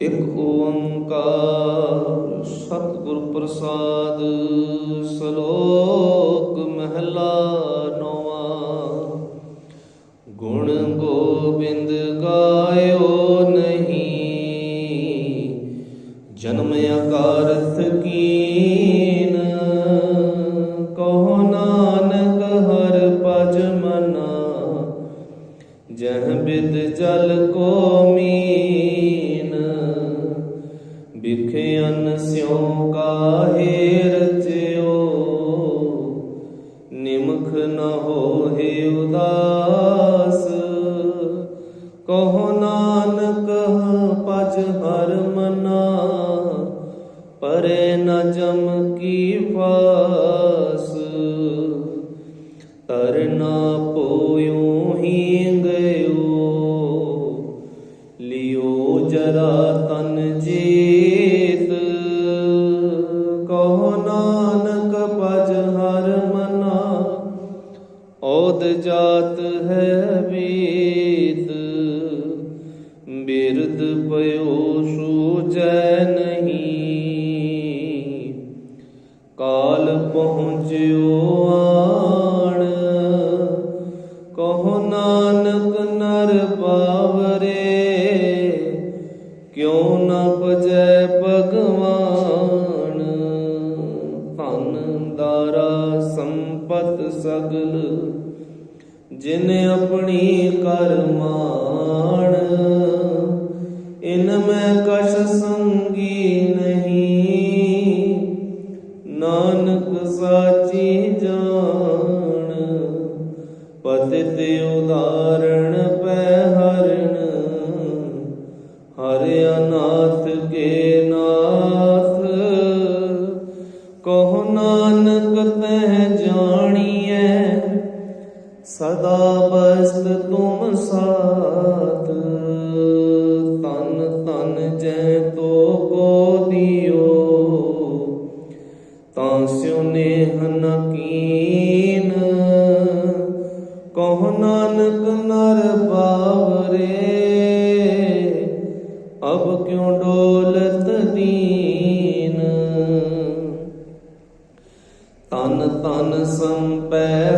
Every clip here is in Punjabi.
ਇਕ ਓੰਕਾਰ ਸਤਿਗੁਰ ਪ੍ਰਸਾਦ। ਦੁਖ ਨ ਹੋਏ ਉਦਾਸ। ਕਹੋ ਨਾਨਕ ਪਜ ਹਰ ਮਨਾ ਪਰੇ ਨ ਜਮ ਕੀ ਪਾ ਨਹੀਂ। ਕਾਲ ਪਹੁੰਚਿਓ ਪਤਿਤ ਉਦਾਰਣ ਪੈ ਹਰਣ। ਹਰ ਅਨਾਥ ਕੇ ਨਾਥ। ਕਹੋ ਨਾਨਕ ਤਹਿ ਜਾਣੀਐ। ਸਦਾ ਬਸਤ ਤੁਮ ਸਾਥ। ਤਨ ਸੰਪੈ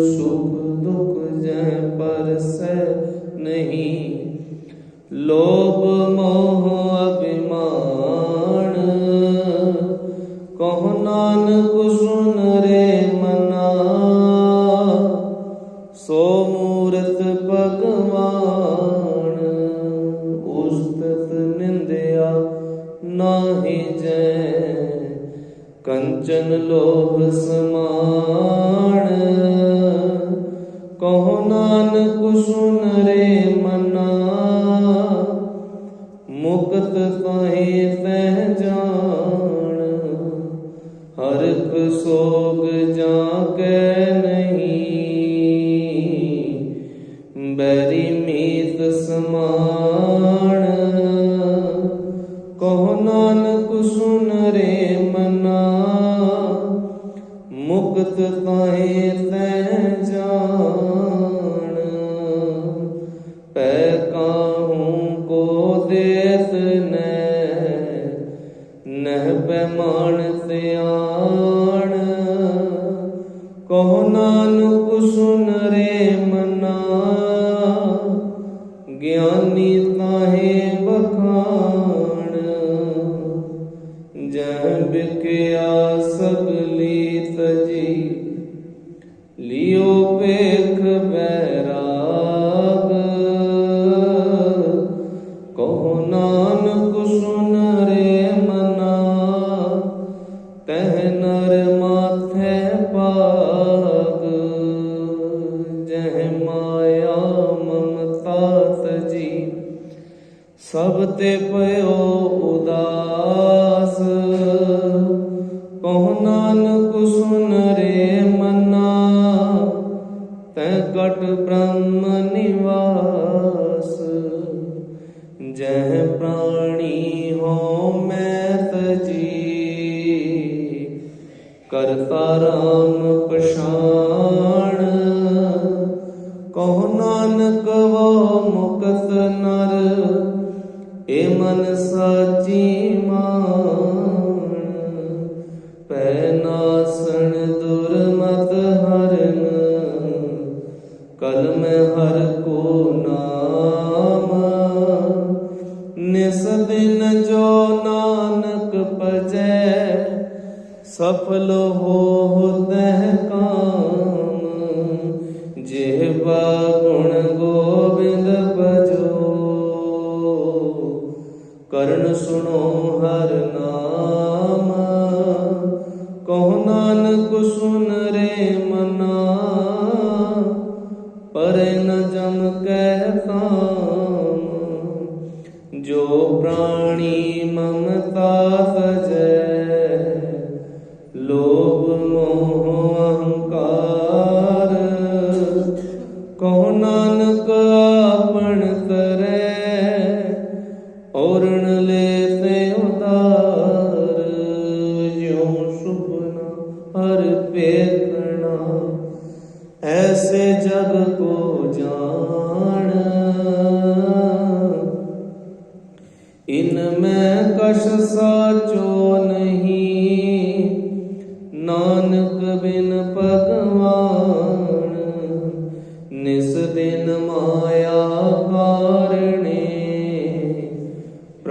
ਸੁਖ ਦੁਖ ਜੈ ਪਰਸੈ ਨਹੀਂ ਲੋਭ ਮੋਹ ਮੈਂ ਜਾਣ ਹਰ ਇੱਕ ਸੋਗ النار ਨਾਮ। ਨਿਸ ਦਿਨ ਜੋ ਨਾਨਕ ਭਜੈ ਸਫਲ ਹੋ ਤਹਿ ਕਾਮ। ਜੇ ਬਾ lo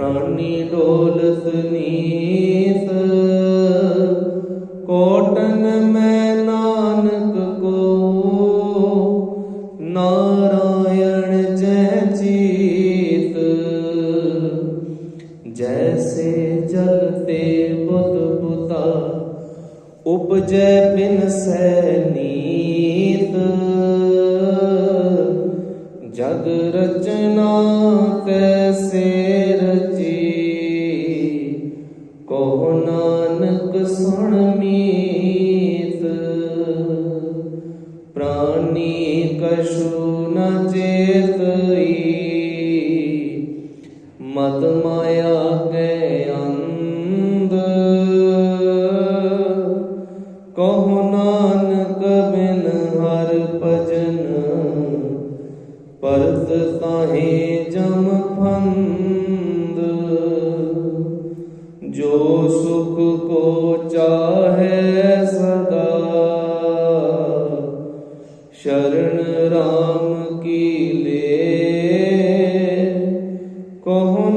প্রাণী দোল স্নেহ કશું ન ચેત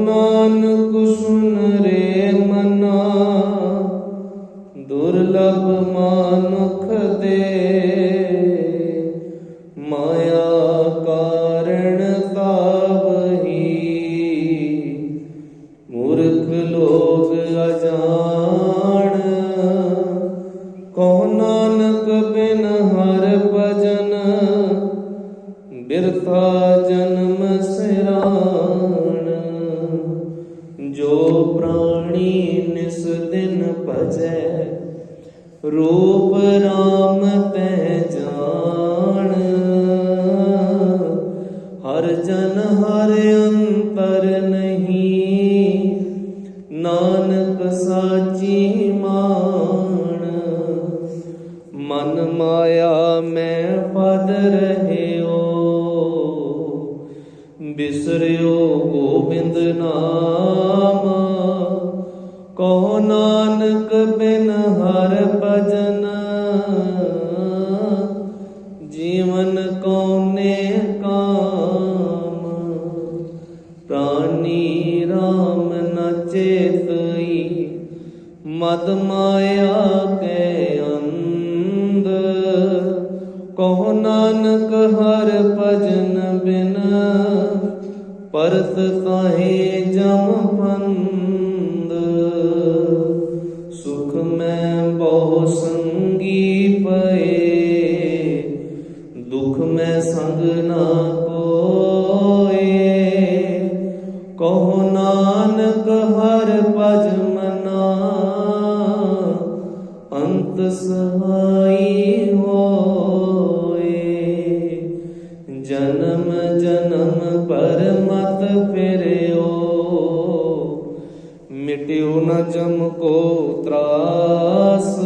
ਨਾਨਕ ਸੁਨ ਰੇ ਮਨਾ ਦੁਰਲਭ ਮਾਨੁਖ ਦੇ। ਸਈ ਮਦ ਮਾਇਆ ਕੇ ਅੰਧ। ਕਹੋ ਨਾਨਕ ਹਰ ਭਜਨ ਬਿਨ। ਪਰਤ ਤਾਹੇ ਜਮ ਪੰਨ ਜਨਮ ਜਨਮ ਪਰ ਮਤ ਫਿਰਿਓ। ਮਿਟਿਓ ਨਾ ਜਮ ਕੋ ਤਰਾਸ।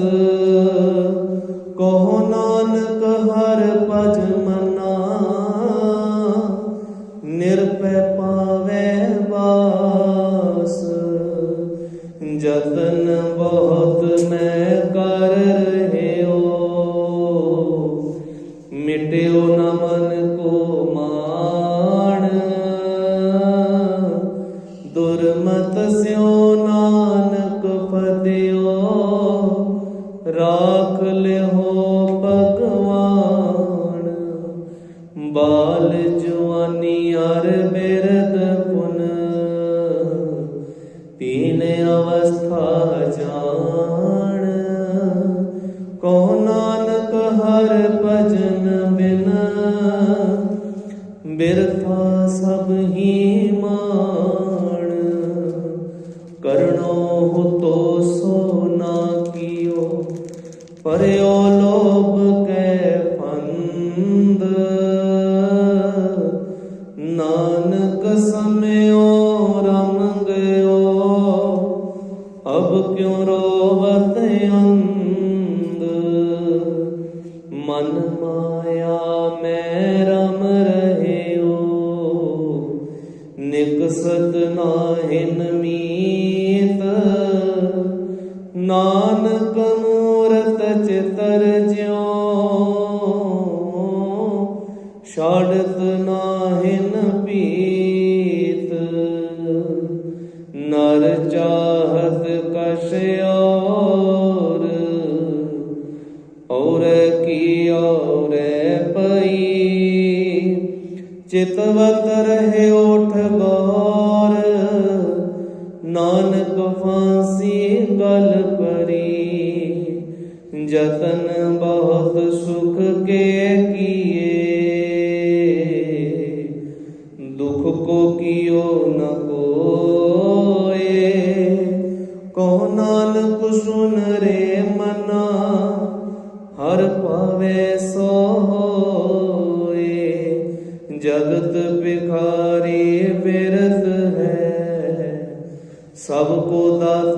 ਕਹੋ ਨਾਨਕ ਹਰ ਭਜ ਮਨ Radio, Radio. ਚਿਤਵਤ ਰਹੇ ਵਿਰਤ ਹੈ। ਸਭ ਕੋ ਦਾ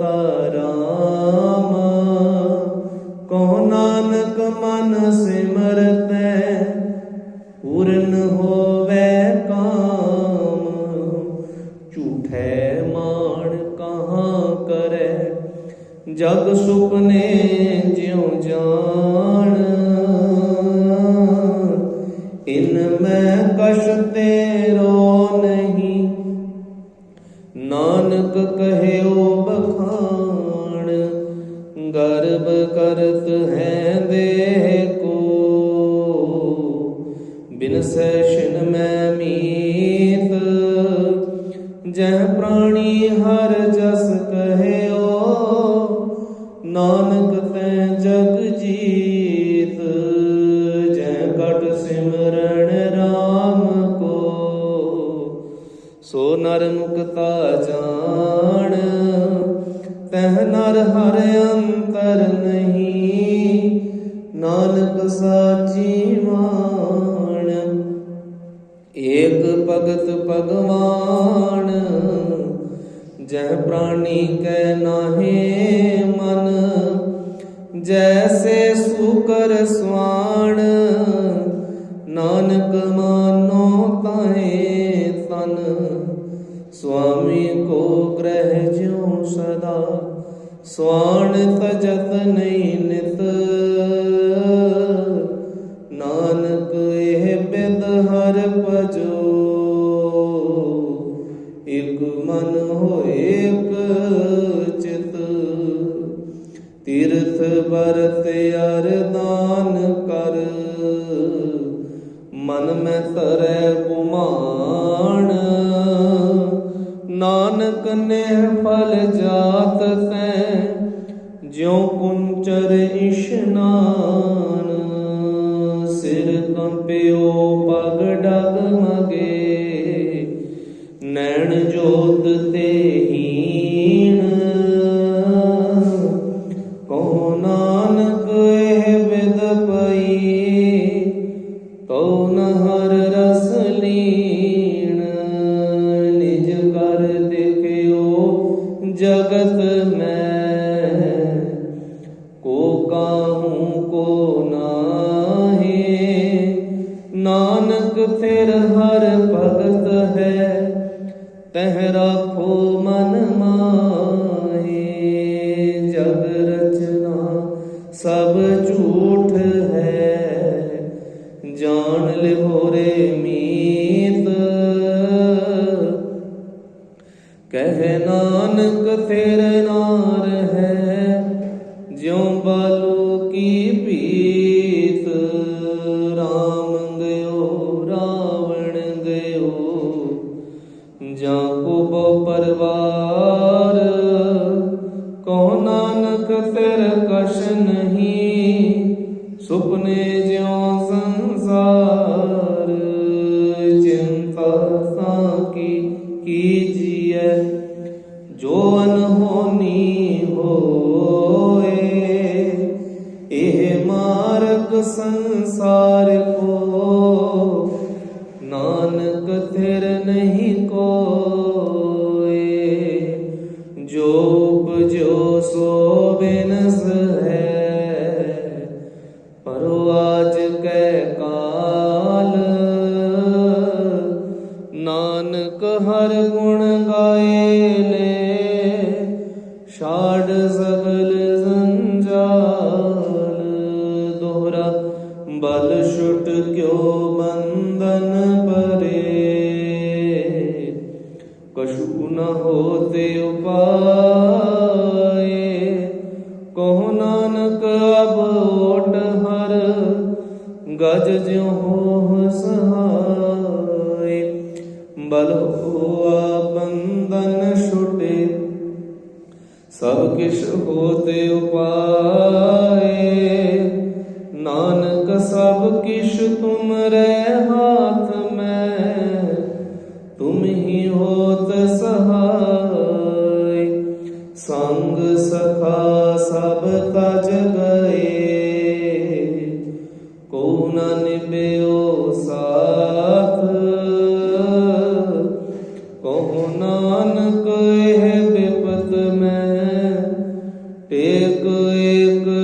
ਜਹ ਪ੍ਰਾਣੀ ਕੈ ਨਾਹੀ ਮਨ, ਜੈਸੇ ਸੂਕਰ ਸਵਾਣ, ਨਾਨਕ ਮਾਨੋ ਤਾਹੇ ਤਨ, ਸੁਆਮੀ ਕੋ ਗ੍ਰਹਿ ਜਿਉ ਸਦਾ, ਸਵਾਣ ਤਜਤ ਨਹੀਂ ਨਿਤ। ਮਨ ਮੈਂ ਤਰੈ ਗੁਮਾਨ ਨਾਨਕ ਨੇ ਫਲ ਜਾਤ ਤੈ, ਜਿਉ ਕੁੰਚਰ ਇਸ਼ਨਾਨ ਸਿਰ ਕੰਪਿਓ ਪਗ ਡਗ ਮਗੇ, ਨੈਣ ਜੋਤ ਤੇ ਦੇਖਿਓ ਜਗਤ ਮੈਂ ਕੋ ਕਾਹੂ ਕੋ ਨਾਹੀ ਨਾਨਕ ਤੇਰ ਹਰ ਭਗਤ ਹੈ ਤਹ ਰਾਖੋ ਮਨ So been a ਬਲ ਹੋਆ ਬੰਧਨ ਛੁਟੇ। ਸਭ ਕਿਛ ਹੋਤੇ ਉਪਾਏ। ਨਾਨਕ ਸਭ ਕਿਛ ਰਹਿ ਹਾਥ ਮੈਂ। ਤੁਮ ਹੀ ਹੋਤ ਸਹਾਈ Amen.